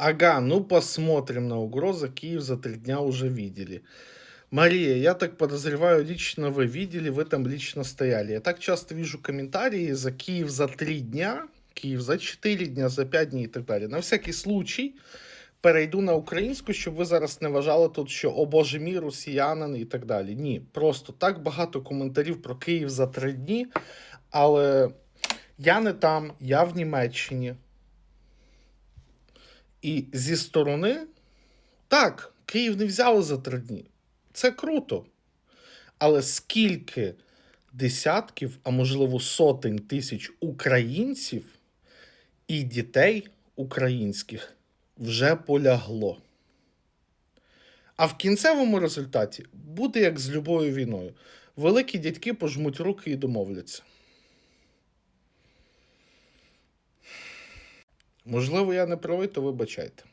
Ага, ну посмотрим на угрозы. Киев за три дня уже видели. Мария, я так подозреваю, лично вы видели, вы там лично стояли. Я так часто вижу комментарии за Киев за три дня, Киев за 4 дня, за 5 днів і так далі. На всякий случай перейду на українську, щоб ви зараз не вважали тут, що о Боже мій, росіянин і так далі. Ні, просто так багато коментарів про Київ за три дні, але я не там, я в Німеччині. І зі сторони, так, Київ не взяли за три дні. Це круто. Але скільки десятків, а можливо сотень тисяч українців і дітей українських вже полягло. А в кінцевому результаті буде як з любою війною. Великі дядьки пожмуть руки і домовляться. Можливо, я не правий, то вибачайте.